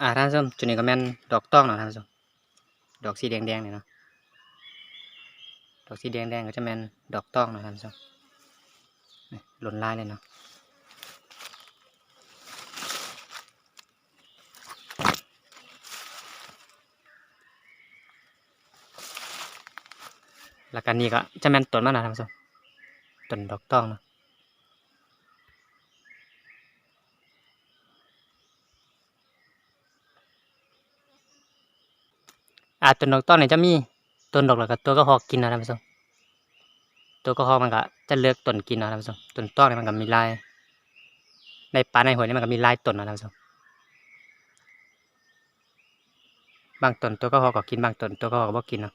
อ่าท่านผู้ชมจุดนี้ก็แม่นดอกต้องเนาะท่านผู้ชมดอกสีแดงๆเนี่ยเนาะดอกสีแดงๆก็จะแม่นดอกต้องเนาะท่านผู้ชมหล่นลายเลยเนาะแล้วกันนี้ก็จะแม่นต้นมันนาะท่านผู้ชมต้นดอกต้องเนาะ อาต้นดอกต้นเนี่ยจะมีต้นดอกแล้วก็ตัวก็หอกกินนะท่านผู้ชมตัวก็หอกมันก็จะเลือกต้นกินนะท่านผู้ชมต้นต้นเนี่ยมันก็มีลาย ในป่าในหัวยนี่มันก็มีลายต้นนะท่านผู้ชมบางต้นตัวก็หอกก็กินบางต้นตัวก็หอกก็บ่กินเนาะ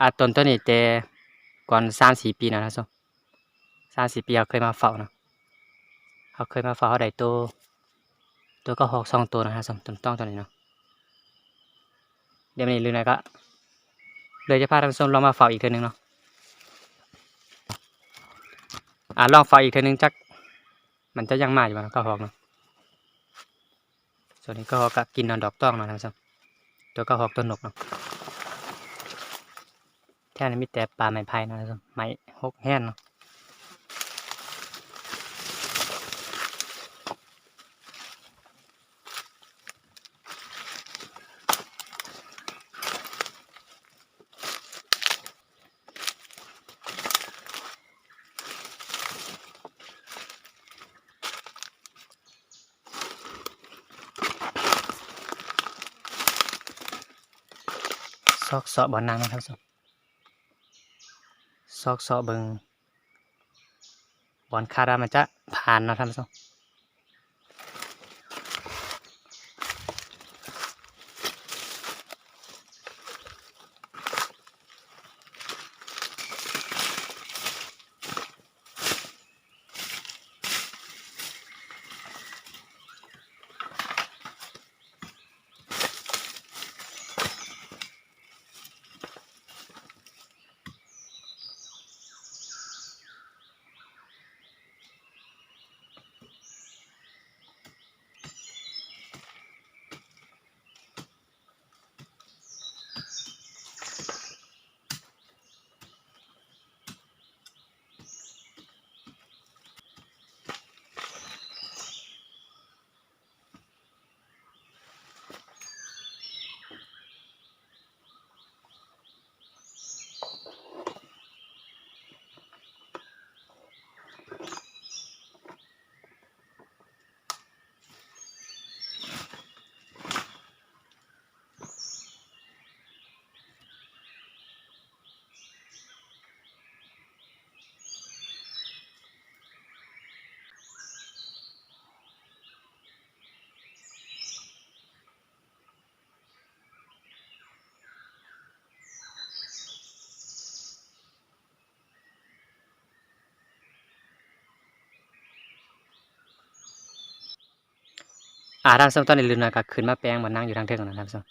อาต้นตัวนี้แต่ก่อนสามสี่ปีนะท่านผู้ชมสามสี่ปีเขาเคยมาเฝ้าเนาะเขาเคยมาเฝ้าเขาได้ตัวตัวก็หอกสองตัวนะท่านผู้ชมต้นต้องตัวนี้เนาะ เดี๋ยววันนี้ลืมหน่อยก็เลยจะพาท่านผู้ชมลองมาเฝ้าอีกเทือนึงเนาะอ่าลองเฝ้าอีกเทือนึงจักมันจะยังมาอยู่บ้างก็หอกเนาะส่วนนี้ก็หอกก็กินนอนดอกต้องเนาะท่านผู้ชมตัวก็หอกต้นนกเนาะแท่นี้มีแต่ปลาไม้ไผ่เนาะท่านผู้ชมไม้หกแห้นเนาะ อกเสาะบ่อนังนะท่านผู้ชมซอกเสาะเบิงบอนคารามันจะผ่านนะท่านผู้ชม อ่าท่านผู้ชมตอนนี้ลืมหน่อยก็ขึ้นมาแปลงมานั่งอยู่ทางเทิงนะท่านผู้ชม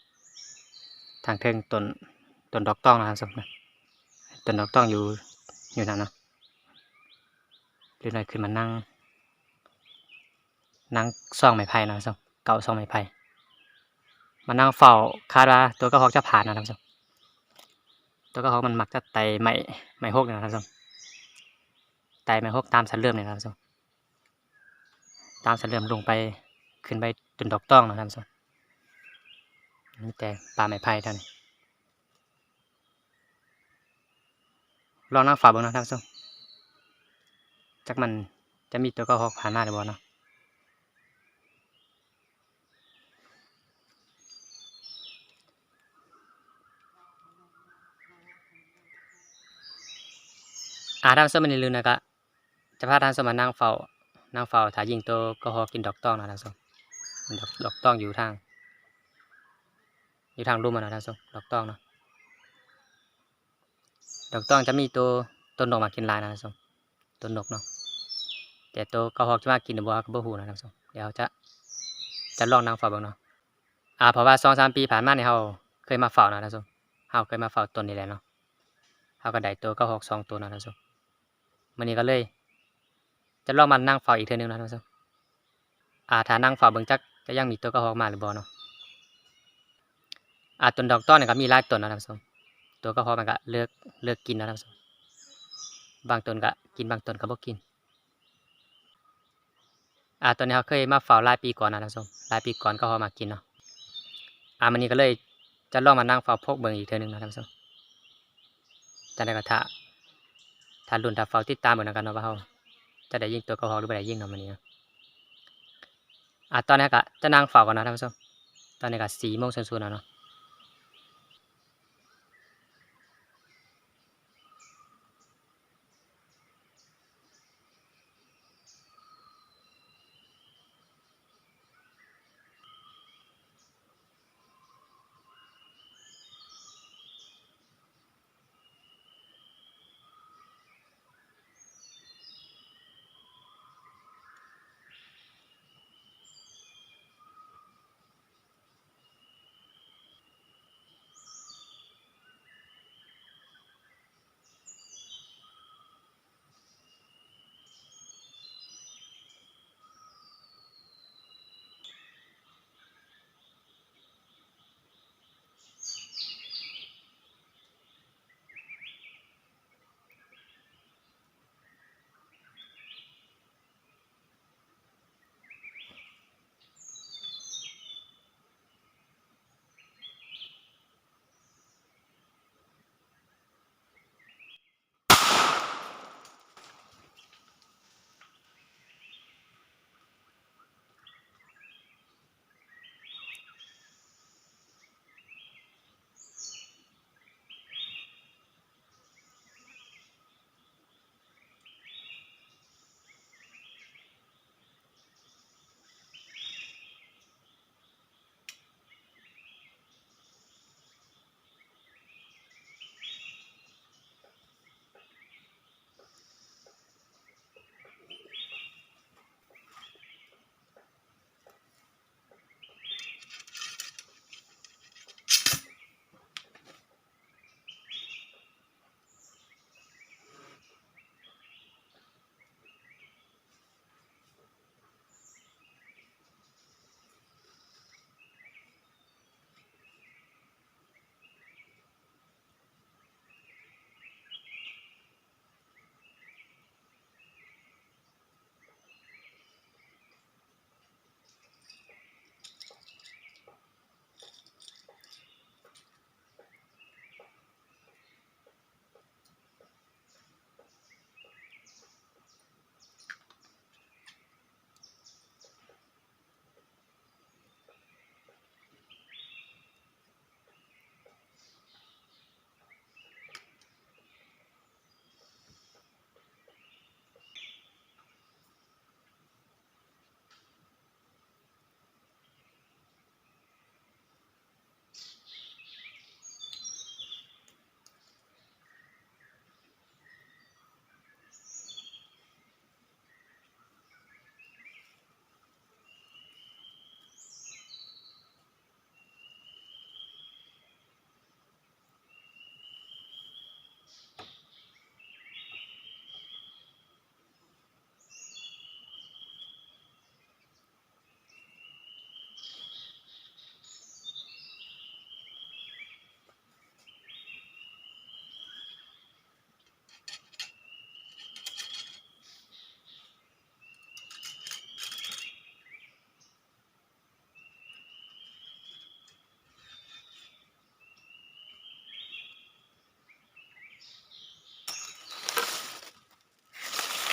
ทางเทิงต้นต้นดอกต้องนะท่านผู้ชมนะต้นดอกต้องอยู่อยู่นั่นเนาะลืมหน่อยขึ้นมานั่ง นั่งซองไม้ไผ่นะท่านผู้ชมเก่าซองไม้ไผ่มานั่งเฝ้าคาดว่าตัวกระหอกจะผ่านนะท่านผู้ชมตัวกระหอกมันมักจะไต่ไม้ไม้หกนะท่านผู้ชมไต่ไม้หกตามสันเลื่อมเนี่ยนะท่านผู้ชมตามสันเลื่อมลงไปขึ้นไป จนดอกต้องนะท่านผู้ชมมีแต่ปลาไม้ไผ่เท่านี้ลองนั่งฝ่าเบงนะท่านผู้ชมจักมันจะมีตัวกระหอกผ่านหน้าหรือเปล่าเนาะอ่าท่านผู้ชมมันอย่าลืมนะครับจะพาท่านผู้ชมมานั่งเฝ้านั่งเฝ้าถ่ายยิงตัวกระหอกกินดอกต้องนะท่านผู้ชม ดอกดอกต้องอยู่ทาง อยู่ทางรูมันนะท่านผู้ชมดอกต้องเนาะดอกต้องจะมีตัวต้นนกมากินลายนะท่านผู้ชมต้นนกเนาะแต่ตัวกระหอกจะมากินหรือบ่ก็บ่ฮู้นะท่านผู้ชมเดี๋ยวจะจะลองนั่งเฝ้าบิ่งเนาะอ่าเพราะว่าสองสามปีผ่านมาเนี่ยเราเคยมาเฝ้านะท่านผู้ชมเราเคยมาเฝ้าต้นนี้แหละเนาะเราก็ได้ตัวกระหอกสองตัวนะท่านผู้ชมมื้อนี้ก็เลย จะลองมานั่งเฝ้าอีกเทื่อนึงนะท่านผู้ชมอ่าถ้านั่งเฝ้าเบิ่งจัก จะยังมีตัวกระหอกมาหรือบ่เนาะอ่าต้นดอกต้อนนี่ก็มีหลายต้นนะท่านผู้ชมตัวก็พอมันก็เลือกเลือกกินนะท่านผู้ชมบางต้นก็กินบางต้นก็บ่กินอ่าตัวนี้เขาเคยมาเฝ้าหลายปีก่อนนะท่านผู้ชมหลายปีก่อนก็พอมากินเนาะอ่ามันนี้ก็เลยจะลองมานั่งเฝ้าพกเบิ่งอีกเทื่อนึงนะท่านผู้ชมจะได้กระทะถ้ารุ่นถ้าเฝ้าติดตามเบิ่งนกันเนาะว่าเฮาจะได้ยิงตัวกระหอกหรือบ่ได้ยิงเนาะมันนี้ อะตอนนี้ก็จะนั่งเฝ้ากันนะท่านผู้ชมตอนนี้ก็4โมงสูนๆแล้วเนาะ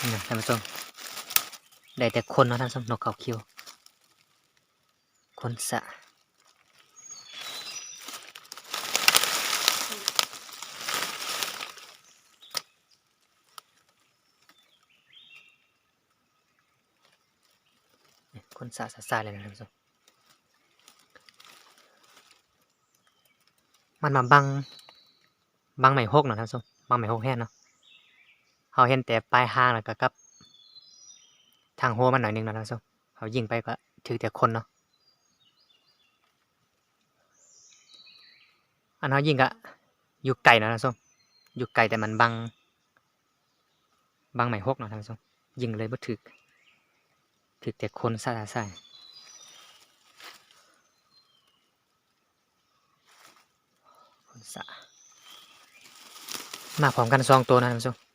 นี่นะท่านผู้ชมได้แต่คนเนาะท่านผู้ชมนกเขาคิวคนสะนี่คนสะสะสะเลยนะท่านผู้ชมมันมาบังบังไม่หกเนาะท่านผู้ชมบังไม่หกแห้งเนาะ เขาเห็นแต่ปลายหางแล้วก็กับทางหัวมันหน่อยนึงนะท่านผู้ชมเขายิงไปก็ถือแต่คนเนาะอันเขายิงก็อยู่ไกลนะท่านผู้ชมอยู่ไกลแต่มันบังบังไหมหกเนาะท่านผู้ชมยิงเลยบ่ถึกถึกแต่คนซ่าซ่ามาพร้อมกันสองตัวนะท่านผู้ชม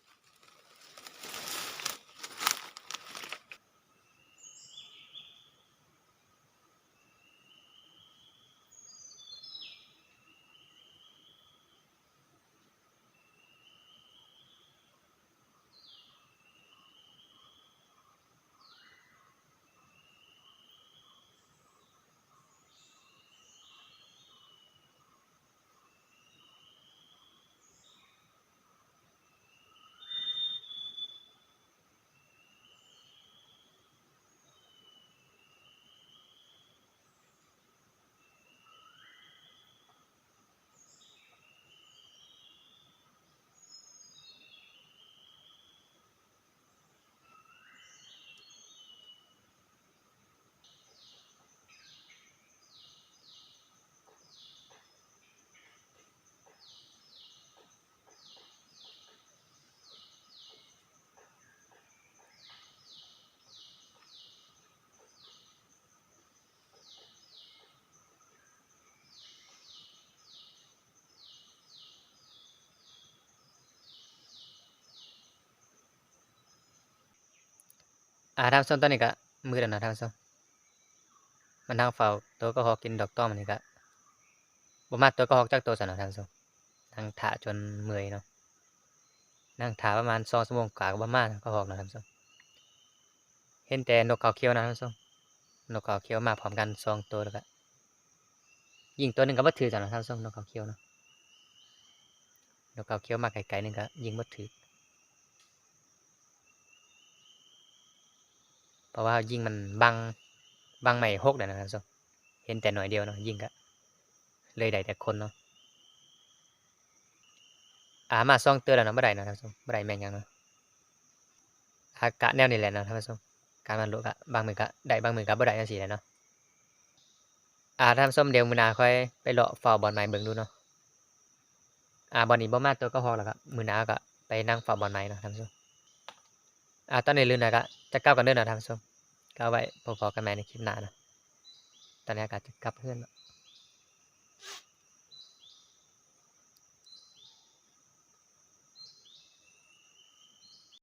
อ่าท่านผู้ชมตอนนี้ก็มืดแล้วนะทานผู้มมันนั่งเฝ้าตัวก็ฮอกกินดอกต้อมันนี้ก็บ่มาตัวก็ฮอกจักตัวซะเนาะท่านผู้ชมนั่งถาจนเมื่อยเนาะนั่งถาประมาณ2ชั่วโมงกว่าก็บ่มาก็ฮอกนะท่านผู้ชมเห็นแต่นกเขาเขียวนะท่านผู้ชมนกเขาเขียวมาพร้อมกันสองตัวแล้วก็ยิงตัวหนึ่งก็บ่ถือจ้ะเนาะท่านผู้ชมนกเขาเขียวเนาะนกเขาเขียวมาไกลๆนึงก็ยิงบ่ถือ เพราะว่ายิงมันบังบังไม่หกเลยนะท่านผู้มเห็นแต่หน่อยเดียวเนาะยิงก็เลยได้แต่คนเนาะอามาซ่องเตือนแล้วเนาะบ่ได้เนาะท่านผู้ชมบ่ได้แม่งยังเนาะอากะแนวนี้แหละเนาะท่านผู้ชมการมันลุกอะบางมือก็ได้บางมือก็บ่ได้จังซี่แหละเนาะอ่าท่านผู้มเดี๋ยวมือนาค่อยไปเลาะเฝ้าบอลไม้เบิ่งดูเนาะอ่าบอลนี้บ่มาตัวก็พอแล้วครับมือนาก็ไปนั่งเฝ้าบอลไม้เนาะท่านผู้ชม อ่าตอนนี้ลืมนะก็จะกลับกันเด้อเนะท่านผู้ชมก็เอาไว้พอๆกันใหม่ในคลิปหน้านะตอนนี้อากาศจะกลับเพื่อนแล้ว